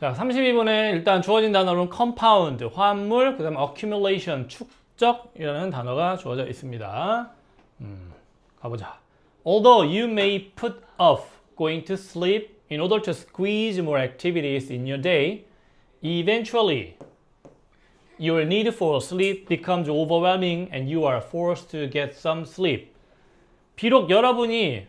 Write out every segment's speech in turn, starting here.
자, 32번에 일단 주어진 단어로는 compound, 화합물, 그 다음에 accumulation, 축적이라는 단어가 주어져 있습니다. 음, 가보자. Although you may put off going to sleep in order to squeeze more activities in your day, eventually your need for sleep becomes overwhelming and you are forced to get some sleep. 비록 여러분이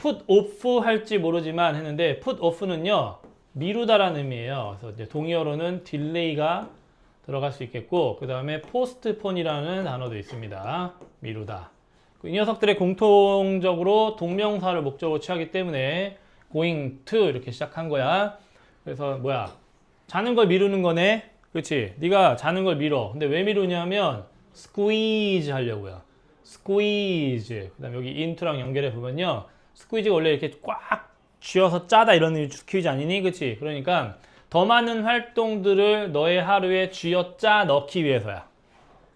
put off 할지 모르지만 했는데 put off는요 미루다라는 의미예요. 그래서 이제 동의어로는 딜레이가 들어갈 수 있겠고 그 다음에 postpone이라는 단어도 있습니다. 미루다. 이 녀석들의 공통적으로 동명사를 목적으로 취하기 때문에 going to 이렇게 시작한 거야. 그래서 뭐야 자는 걸 미루는 거네. 그렇지? 네가 자는 걸 미뤄. 근데 왜 미루냐면 squeeze 하려고요. squeeze. 그 다음 여기 into랑 연결해 보면요. squeeze가 원래 이렇게 꽉 쥐어서 짜다 이런 퀴즈 아니니? 그렇지? 그러니까 더 많은 활동들을 너의 하루에 쥐어 짜 넣기 위해서야.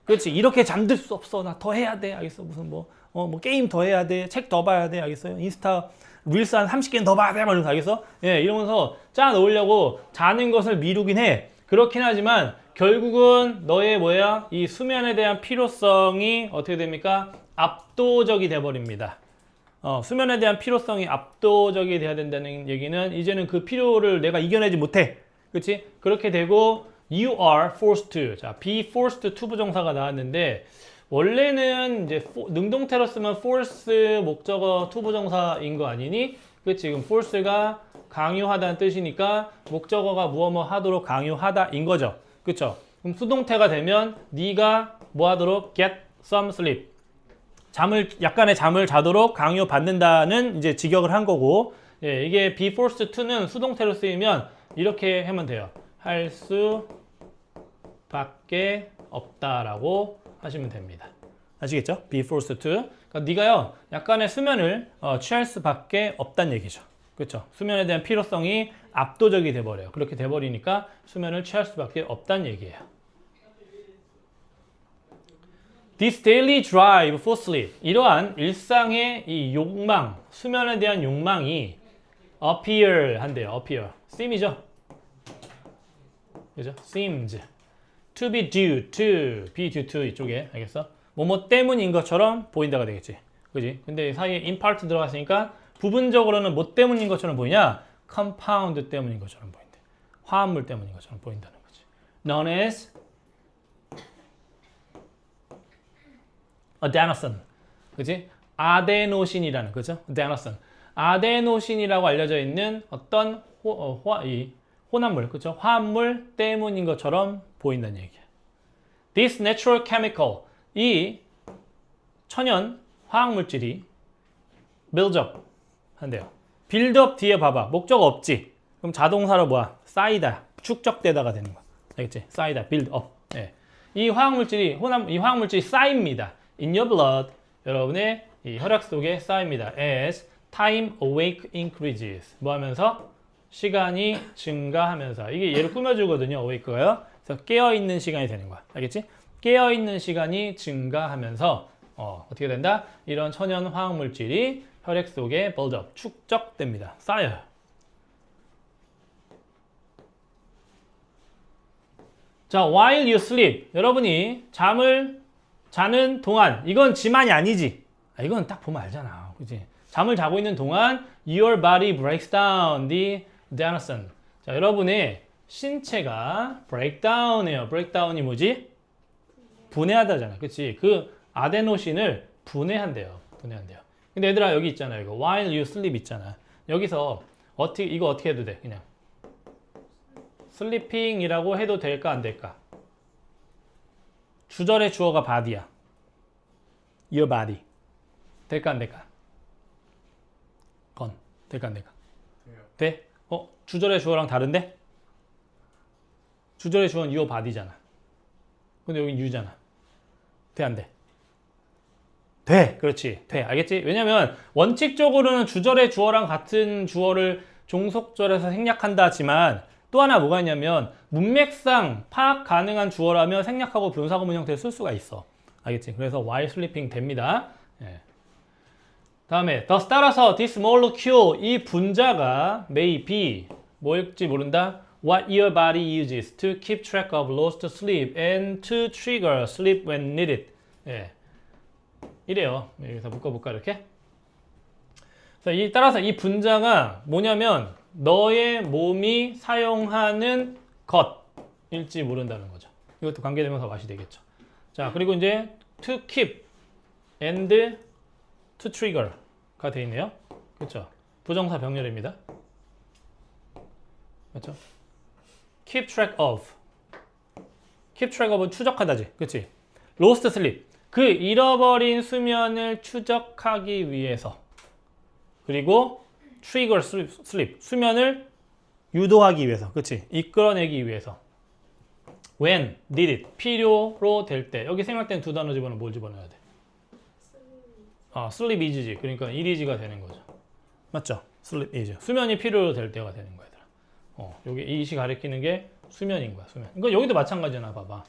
그렇지? 이렇게 잠들 수 없어. 나 더 해야 돼. 알겠어? 무슨 뭐, 어, 뭐 게임 더 해야 돼. 책 더 봐야 돼. 알겠어요? 인스타 릴스 한 30개는 더 봐야 돼. 막 이러면서 알겠어? 예, 이러면서 짜 넣으려고 자는 것을 미루긴 해. 그렇긴 하지만 결국은 너의 뭐야? 이 수면에 대한 필요성이 어떻게 됩니까? 압도적이 돼버립니다. 어, 수면에 대한 필요성이 압도적이 돼야 된다는 얘기는 이제는 그 필요를 내가 이겨내지 못해. 그렇지? 그렇게 되고 you are forced to. 자, be forced to 부정사가 나왔는데 원래는 이제 능동태로 쓰면 force 목적어 to 부정사인 거 아니니? 그렇지? 지금 force가 강요하다는 뜻이니까 목적어가 무엇 뭐 하도록 강요하다인 거죠. 그렇죠? 그럼 수동태가 되면 네가 뭐 하도록 get some sleep. 잠을 약간의 잠을 자도록 강요 받는다는 이제 직역을 한 거고 예, 이게 be forced to는 수동태로 쓰이면 이렇게 하면 돼요. 할 수 밖에 없다라고 하시면 됩니다. 아시겠죠? be forced to. 그러니까 네가요 약간의 수면을 어, 취할 수밖에 없다는 얘기죠. 그렇죠? 수면에 대한 필요성이 압도적이 돼버려요. 그렇게 돼버리니까 수면을 취할 수밖에 없다는 얘기예요. This daily drive for sleep. 이러한 일상의 이 욕망, 수면에 대한 욕망이 appear 한대요. appear. seem이죠. 그죠? seems. to be due to, be due to 이쪽에 알겠어? 뭐뭐 때문인 것처럼 보인다가 되겠지. 그지? 근데 사이에 in part 들어갔으니까 부분적으로는 뭐 때문인 것처럼 보이냐? compound 때문인 것처럼 보인대. 화합물 때문인 것처럼 보인다는 거지. known as adenosine. 그지? 아데노신이라는 그죠? adenosine. 아데노신이라고 알려져 있는 어떤 호, 어, 화, 이 혼합물, 그죠? 화합물 때문인 것처럼 보인다는 얘기야. This natural chemical, 이 천연 화학물질이 builds up 한대요. 빌드업 뒤에 봐봐. 목적 없지. 그럼 자동사로 뭐야? 쌓이다. 축적되다가 되는 거야. 알겠지? 쌓이다. 빌드업. 예. 이 화학물질이 혼합 이 화학물질이 쌓입니다. In your blood. 여러분의 이 혈액 속에 쌓입니다. As time awake increases. 뭐 하면서? 시간이 증가하면서. 이게 얘를 꾸며주거든요. awake가요. 그래서 깨어있는 시간이 되는 거야. 알겠지? 깨어있는 시간이 증가하면서 어, 어떻게 된다? 이런 천연 화학물질이 혈액 속에 build 축적됩니다. 쌓여요. 자, while you sleep. 여러분이 잠을 자는 동안 이건 지만이 아니지. 아, 이건 딱 보면 알잖아. 그지? 잠을 자고 있는 동안 your body breaks down the adenosine. 자, 여러분의 신체가 breakdown이에요. breakdown이 뭐지? 분해하다잖아. 그치? 그 아데노신을 분해한대요. 분해한대요. 근데 얘들아 여기 있잖아. 이거 while you sleep 있잖아. 여기서 어떻게 이거 어떻게 해도 돼? 그냥 슬리핑이라고 해도 될까 안 될까? 주절의 주어가 body야. your body. 될까 안 될까? 건 될까 안 될까? 돼? 어? 주절의 주어랑 다른데? 주절의 주어는 your body잖아. 근데 여긴 you잖아. 돼, 안 돼? 돼. 그렇지. 돼. 알겠지? 왜냐면 원칙적으로는 주절의 주어랑 같은 주어를 종속절에서 생략한다지만 또 하나 뭐가 있냐면 문맥상 파악 가능한 주어라면 생략하고 분사구문 형태를 쓸 수가 있어. 알겠지? 그래서 while sleeping 됩니다. 예. 다음에 thus 따라서 this molecule 이 분자가 may be 뭐일지 모른다. what your body uses to keep track of lost sleep and to trigger sleep when needed. 예. 이래요. 여기서 묶어볼까 이렇게? 이, 따라서 이 분자가 뭐냐면 너의 몸이 사용하는 것일지 모른다는 거죠. 이것도 관계되면서 맛이 되겠죠. 자 그리고 이제 to keep and to trigger가 돼 있네요. 그렇죠? 부정사 병렬입니다. 그렇죠? keep track of keep track of은 추적하다지. 그렇지? lost sleep 그 잃어버린 수면을 추적하기 위해서 그리고 sleep, sleep 수면을 유도하기 위해서 그렇지? 이끌어내기 위해서 when needed 필요로 될 때 여기 생각된 두 단어 집어넣으면 뭘 집어넣어야 돼? 아, sleep is지. 그러니까 it is가 되는 거죠. 맞죠? sleep is. 수면이 필요로 될 때가 되는 거야. 얘들아. 어, 여기 이 시 가리키는 게 수면인 거야, 수면. 이거 여기도 마찬가지잖아, 봐봐.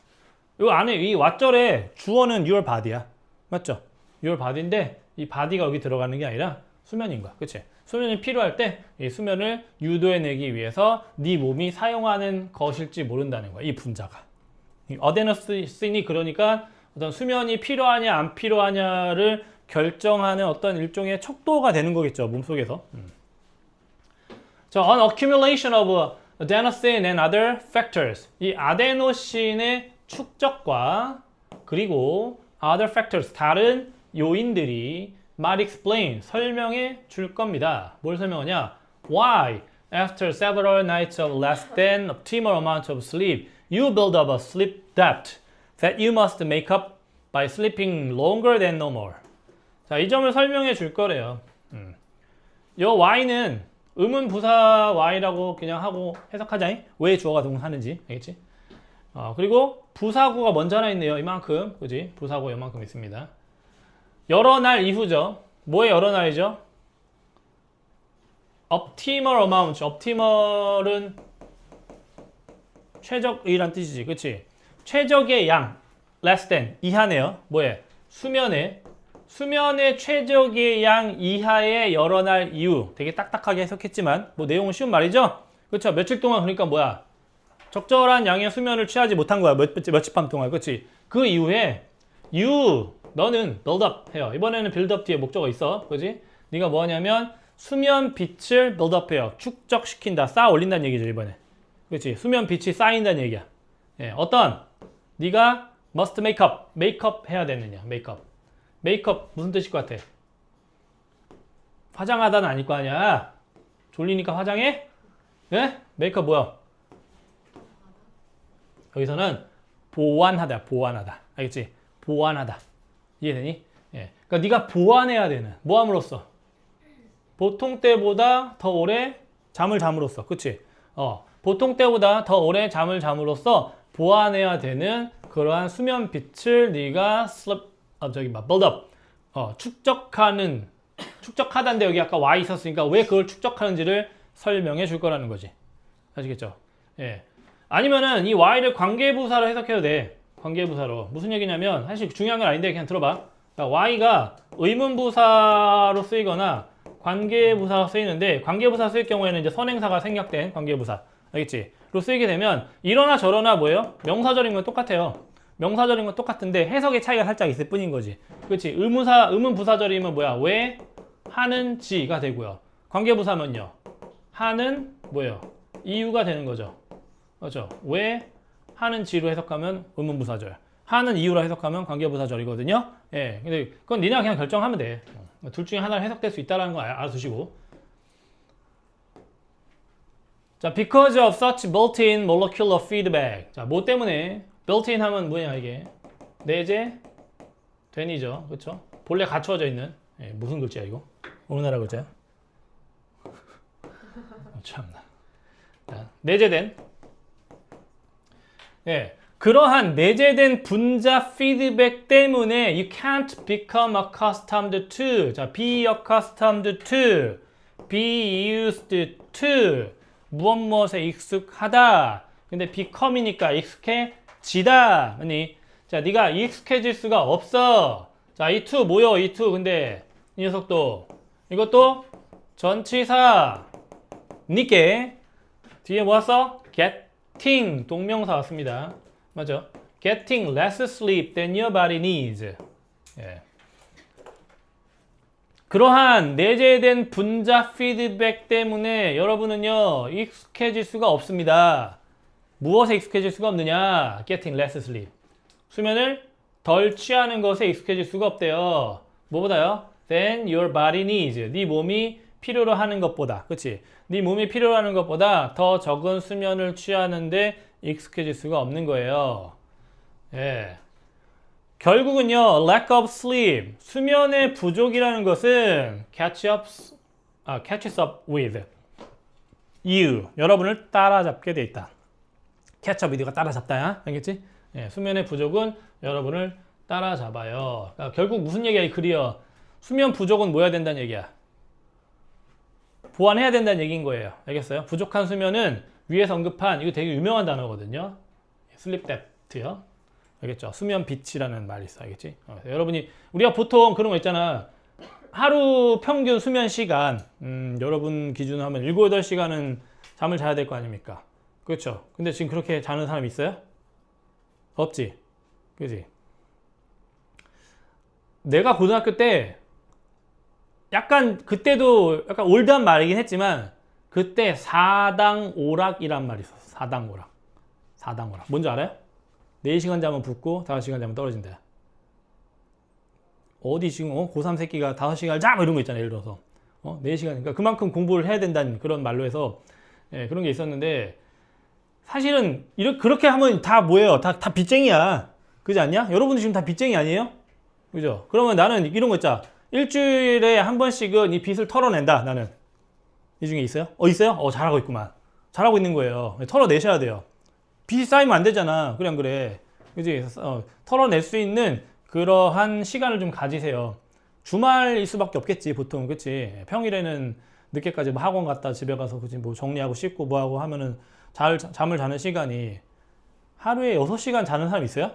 요 안에 이 왓절에 주어는 your body야. 맞죠? your body인데 이 body가 여기 들어가는 게 아니라 수면인 거야. 그치? 수면이 필요할 때 이 수면을 유도해내기 위해서 네 몸이 사용하는 것일지 모른다는 거야. 이 분자가. 이 어데너스인이 그러니까 어떤 수면이 필요하냐 안 필요하냐를 결정하는 어떤 일종의 척도가 되는 거겠죠. 몸속에서. 음. 자, an accumulation of adenosine and other factors. 이 아데노신의 축적과 그리고 other factors 다른 요인들이 might explain 설명해 줄 겁니다. 뭘 설명하냐? Why after several nights of less than optimal amount of sleep you build up a sleep debt that you must make up by sleeping longer than normal. 자, 이 점을 설명해 줄 거래요. 음. 요 Y는 의문 부사 Y라고 그냥 하고 해석하자니? 왜 주어가 동사하는지 알겠지? 어, 그리고 부사구가 먼저 하나 있네요. 이만큼, 그지? 부사구 이만큼 있습니다. 여러 날 이후죠. 뭐의 여러 날이죠? optimal amount. optimal은 최적이란 뜻이지. 그치? 최적의 양. less than. 이하네요. 뭐에? 수면에. 수면의 최적의 양 이하의 여러 날 이후. 되게 딱딱하게 해석했지만, 뭐 내용은 쉬운 말이죠? 그쵸? 며칠 동안 그러니까 뭐야? 적절한 양의 수면을 취하지 못한 거야. 몇, 며칠 밤 동안. 그치? 그 이후에 you 너는 build up 해요. 이번에는 build up 뒤에 목적어 있어. 그지? 네가 뭐 하냐면 수면 빛을 build up 해요. 축적시킨다. 쌓아 올린다는 얘기죠, 이번에. 그렇지? 수면 빛이 쌓인다는 얘기야. 예, 어떤 네가 must make up, make 해야 되느냐? make up 무슨 뜻일 것 같아? 화장하다는 아닐 거 아니야. 졸리니까 화장해? 예? up 뭐야? 여기서는 보완하다, 보완하다. 알겠지? 보완하다. 이해되니? 예. 그러니까 네가 보완해야 되는 뭐 함으로써 보통 때보다 더 오래 잠을 잠으로써, 그치? 어, 보통 때보다 더 오래 잠을 잠으로써 보완해야 되는 그러한 수면 빛을 네가 sleep, 아, 저기 막 build up, 어, 축적하는 축적하다인데 여기 아까 Y 있었으니까 왜 그걸 축적하는지를 설명해 줄 거라는 거지. 아시겠죠? 예. 아니면은 이 Y를 관계부사로 해석해도 돼. 관계부사로. 무슨 얘기냐면 사실 중요한 건 아닌데 그냥 들어봐. 그러니까 Y가 의문부사로 쓰이거나 관계부사가 쓰이는데 관계부사 쓰일 경우에는 이제 선행사가 생략된 관계부사. 알겠지? 로 쓰이게 되면 이러나 저러나 뭐예요? 명사절인 건 똑같아요. 명사절인 건 똑같은데 해석의 차이가 살짝 있을 뿐인 거지. 그렇지? 의문사, 의문부사절이면 뭐야? 왜 하는지가 되고요. 관계부사면요. 하는 뭐예요? 이유가 되는 거죠. 그렇죠? 왜 하는 지로 해석하면 의문부사절. 하는 이유로 해석하면 관계부사절이거든요. 예. 근데 그건 니네가 그냥 결정하면 돼. 어, 둘 중에 하나를 해석될 수 있다는 거 알아두시고. 자, because of such built-in molecular feedback. 자, 뭐 때문에 built-in 하면 뭐냐 이게 내재 된이죠, 그렇죠? 본래 갖춰져 있는 예, 무슨 글자야 이거? 어느 나라 글자야? 어, 참나. 자, 내재된 예, 그러한 내재된 분자 피드백 때문에 you can't become accustomed to 자, be accustomed to be used to 무엇 무엇에 익숙하다. 근데 become이니까 익숙해지다. 아니, 자, 네가 익숙해질 수가 없어. 자, 이 to 뭐여? 이 to 근데 이 녀석도 이것도 전치사 니께 뒤에 뭐 왔어? Getting 동명사 왔습니다. 맞죠? getting less sleep than your body needs. 예. 그러한 내재된 분자 피드백 때문에 여러분은요 익숙해질 수가 없습니다. 무엇에 익숙해질 수가 없느냐? getting less sleep. 수면을 덜 취하는 것에 익숙해질 수가 없대요. 뭐보다요? than your body needs. 네 몸이 필요로 하는 것보다, 그렇지? 네 몸이 필요로 하는 것보다 더 적은 수면을 취하는데 익숙해질 수가 없는 거예요. 예. 결국은요, lack of sleep, 수면의 부족이라는 것은 catch up, 아, catches up with you, 여러분을 따라잡게 돼 있다. catch up with가 따라잡다야, 알겠지? 예, 수면의 부족은 여러분을 따라잡아요. 그러니까 결국 무슨 얘기야, 그리어? 수면 부족은 뭐 해야 된다는 얘기야? 보완해야 된다는 얘기인 거예요. 알겠어요? 부족한 수면은 위에서 언급한 이거 되게 유명한 단어거든요. 슬립 뎁트요. 알겠죠? 수면 빛이라는 말이 있어. 알겠지? 어, 여러분이 우리가 보통 그런 거 있잖아. 하루 평균 수면 시간 음, 여러분 기준으로 하면 7, 8시간은 잠을 자야 될 거 아닙니까? 그렇죠? 근데 지금 그렇게 자는 사람 있어요? 없지. 그지? 내가 고등학교 때 약간 그때도 약간 올드한 말이긴 했지만 그때 사당 오락이란 말이 있었어. 사당 오락. 사당 오락. 뭔지 알아요? 4시간 자면 붙고 5시간 자면 떨어진다. 어디 지금 어? 고3 새끼가 5시간 자! 뭐 이런 거 있잖아요. 예를 들어서. 어? 4시간. 그러니까 그만큼 공부를 해야 된다는 그런 말로 해서 예, 그런 게 있었는데 사실은 이렇게 그렇게 하면 다 뭐예요? 다, 다 빚쟁이야. 그지 않냐? 여러분도 지금 다 빚쟁이 아니에요? 그죠? 그러면 나는 이런 거 있자. 일주일에 한 번씩은 이 빚을 털어낸다. 나는. 이 중에 있어요? 어, 있어요? 어, 잘하고 있구만. 잘하고 있는 거예요. 털어내셔야 돼요. 빚이 쌓이면 안 되잖아. 그냥 그래. 그지? 어, 털어낼 수 있는 그러한 시간을 좀 가지세요. 주말일 수밖에 없겠지, 보통. 그치? 평일에는 늦게까지 뭐 학원 갔다 집에 가서 그지 뭐 정리하고 씻고 뭐 하고 하면은 잘, 잠을 자는 시간이 하루에 6시간 자는 사람 있어요?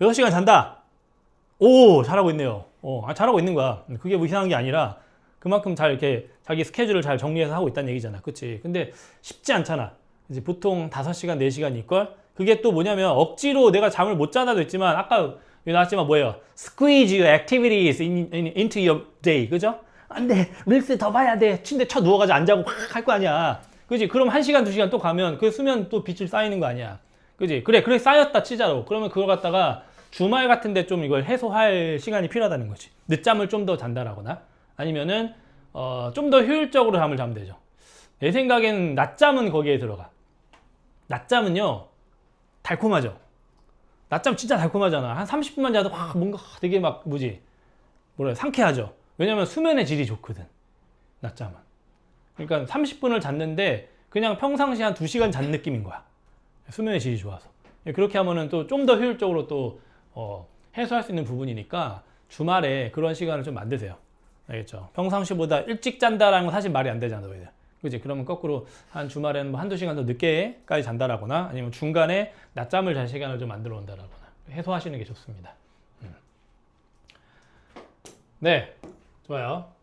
6시간 잔다! 오, 잘하고 있네요. 어, 아, 잘하고 있는 거야. 그게 뭐 이상한 게 아니라 그만큼 잘 이렇게 자기 스케줄을 잘 정리해서 하고 있다는 얘기잖아. 그치? 근데 쉽지 않잖아. 이제 보통 5시간, 4시간 일걸? 그게 또 뭐냐면 억지로 내가 잠을 못 자다도 있지만 아까 나왔지만 뭐예요? Squeeze your activities in, in, into your day. 그죠? 안 돼. 릴스 더 봐야 돼. 침대 쳐 누워가지고 안 자고 확 할 거 아니야. 그지? 그럼 1시간, 2시간 또 가면 그 수면 또 빛을 쌓이는 거 아니야. 그지? 그래, 그래 쌓였다 치자로. 그러면 그걸 갖다가 주말 같은데 좀 이걸 해소할 시간이 필요하다는 거지. 늦잠을 좀 더 잔다라거나 아니면은 어, 좀 더 효율적으로 잠을 자면 되죠. 내 생각엔 낮잠은 거기에 들어가. 낮잠은요 달콤하죠. 낮잠 진짜 달콤하잖아. 한 30분만 자도 와, 뭔가 되게 막 뭐지 뭐래 상쾌하죠. 왜냐면 수면의 질이 좋거든. 낮잠은. 그러니까 30분을 잤는데 그냥 평상시 한 2시간 잔 느낌인 거야. 수면의 질이 좋아서. 그렇게 하면은 또 좀 더 효율적으로 또 어, 해소할 수 있는 부분이니까 주말에 그런 시간을 좀 만드세요. 알겠죠? 평상시보다 일찍 잔다라는 건 사실 말이 안 되잖아요. 그지? 그러면 거꾸로 한 주말에는 뭐 한두 시간 더 늦게까지 잔다라거나 아니면 중간에 낮잠을 잘 시간을 좀 만들어 온다라거나 해소하시는 게 좋습니다. 음. 네. 좋아요.